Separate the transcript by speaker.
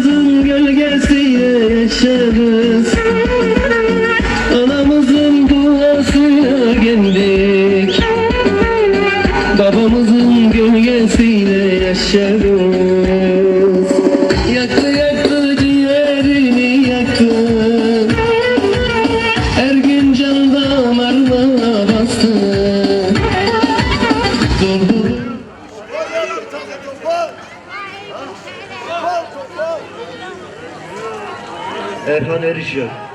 Speaker 1: Anamızın gölgesiyle yaşarız. Anamızın duasıyla geldik. Babamızın gölgesiyle yaşarız. Erhan Erişer